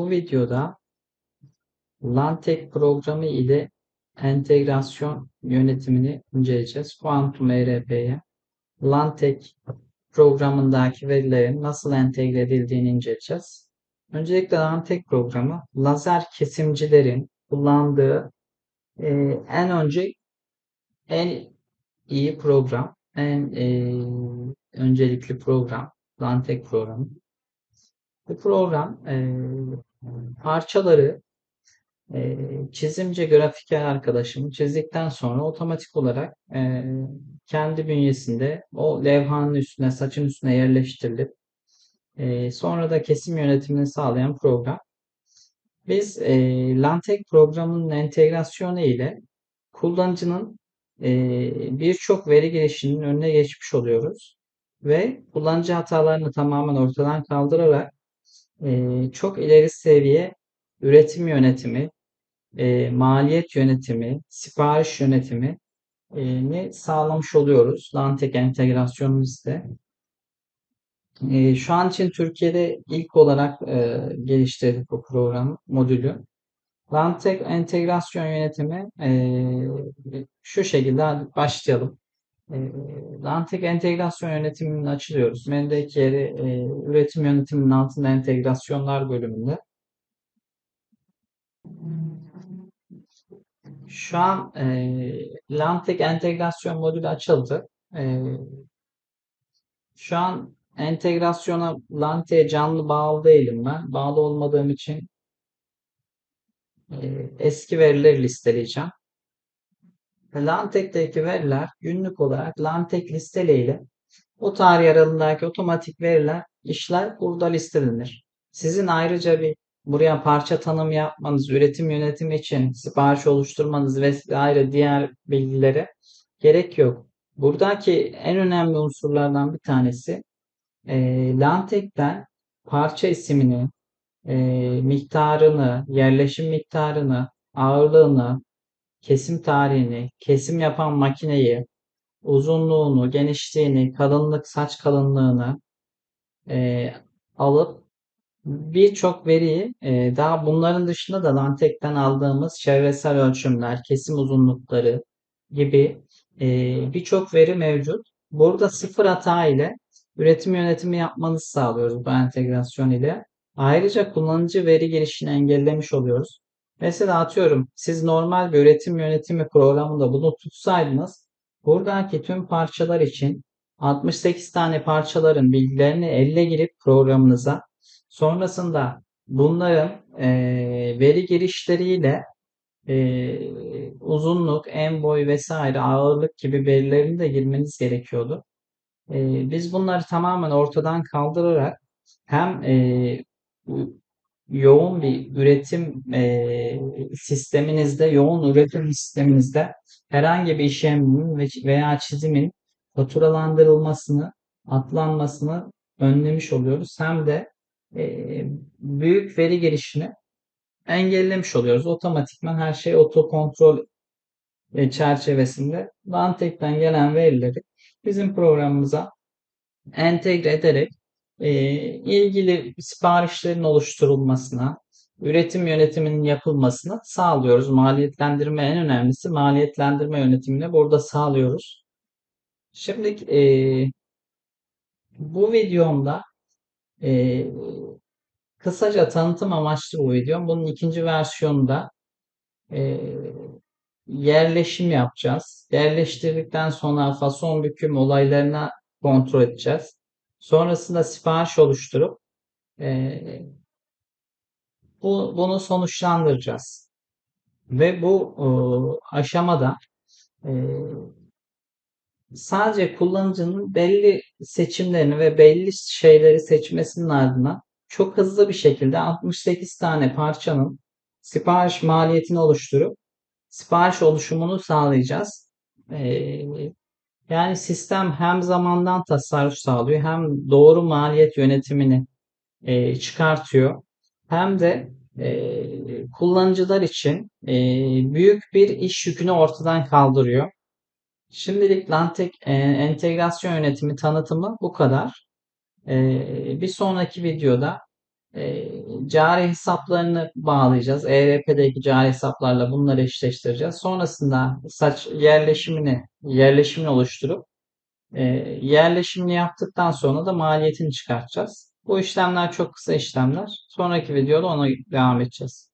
Bu videoda Lantek programı ile entegrasyon yönetimini inceleyeceğiz. Quantum ERP'ye Lantek programındaki verilerin nasıl entegre edildiğini inceleyeceğiz. Öncelikle Lantek programı lazer kesimcilerin kullandığı e, en önce en iyi program, en e, öncelikli program, Lantek programı. Bu program e, parçaları e, çizimci grafiker arkadaşım çizdikten sonra otomatik olarak e, kendi bünyesinde o levhanın üstüne, saçın üstüne yerleştirilip e, sonra da kesim yönetimini sağlayan program. Biz e, Lantek programının entegrasyonu ile kullanıcının e, birçok veri girişinin önüne geçmiş oluyoruz. Ve kullanıcı hatalarını tamamen ortadan kaldırarak e, çok ileri seviye üretim yönetimi, e, maliyet yönetimi, sipariş yönetimi ne sağlamış oluyoruz. Lantek entegrasyonumuzda. E, şu an için Türkiye'de ilk olarak e, geliştirdik bu program modülü. Lantek entegrasyon yönetimi şu şekilde başlayalım. E, Lantek entegrasyon yönetimini açılıyoruz. Menüdeki yeri e, üretim yönetiminin altında entegrasyonlar bölümünde. Şu an e, Lantek entegrasyon modülü açıldı. E, şu an entegrasyona Lantek'e canlı bağlı değilim ben. Bağlı olmadığım için e, eski verileri listeleyeceğim. Lantek'teki veriler günlük olarak Lantek listeleyle o tarih aralığındaki otomatik veriler işler burada listelenir. Sizin ayrıca bir buraya parça tanım yapmanız, üretim yönetimi için sipariş oluşturmanız vesaire diğer bilgilere gerek yok. Buradaki en önemli unsurlardan bir tanesi e, Lantek'ten parça ismini, e, miktarını, yerleşim miktarını, ağırlığını, kesim tarihini, kesim yapan makineyi, uzunluğunu, genişliğini, kalınlık, saç kalınlığını e, alıp birçok veriyi e, daha bunların dışında da Lantek'ten aldığımız çevresel ölçümler, kesim uzunlukları gibi e, birçok veri mevcut. Burada sıfır hata ile üretim yönetimi yapmanızı sağlıyoruz bu entegrasyon ile. Ayrıca kullanıcı veri girişini engellemiş oluyoruz. Mesela atıyorum siz normal bir üretim yönetimi programında bunu tutsaydınız buradaki tüm parçalar için 68 tane parçaların bilgilerini elle girip programınıza sonrasında bunların e, veri girişleriyle e, uzunluk, en boy vesaire ağırlık gibi verilerini de girmeniz gerekiyordu. E, biz bunları tamamen ortadan kaldırarak hem e, yoğun bir üretim e, sisteminizde, yoğun üretim sisteminizde herhangi bir işlemin veya çizimin faturalandırılmasını, atlanmasını önlemiş oluyoruz. Hem de e, büyük veri girişini engellemiş oluyoruz. Otomatikman her şey otokontrol e, çerçevesinde Lantek'ten gelen verileri bizim programımıza entegre ederek e, ilgili siparişlerin oluşturulmasına, üretim yönetiminin yapılmasına sağlıyoruz. Maliyetlendirme en önemlisi maliyetlendirme yönetimini burada sağlıyoruz. Şimdi e, bu videomda e, kısaca tanıtım amaçlı bu videom. Bunun ikinci versiyonunda e, yerleşim yapacağız. Yerleştirdikten sonra fason büküm olaylarına kontrol edeceğiz. Sonrasında sipariş oluşturup e, bu, bunu sonuçlandıracağız. Ve bu e, aşamada e, sadece kullanıcının belli seçimlerini ve belli şeyleri seçmesinin ardından çok hızlı bir şekilde 68 tane parçanın sipariş maliyetini oluşturup sipariş oluşumunu sağlayacağız. Ee, yani sistem hem zamandan tasarruf sağlıyor hem doğru maliyet yönetimini e, çıkartıyor. Hem de e, kullanıcılar için e, büyük bir iş yükünü ortadan kaldırıyor. Şimdilik Lantek e, entegrasyon yönetimi tanıtımı bu kadar. E, bir sonraki videoda e, cari hesaplarını bağlayacağız. ERP'deki cari hesaplarla bunları eşleştireceğiz. Sonrasında saç yerleşimini yerleşimini oluşturup e, yerleşimini yaptıktan sonra da maliyetini çıkartacağız. Bu işlemler çok kısa işlemler. Sonraki videoda ona devam edeceğiz.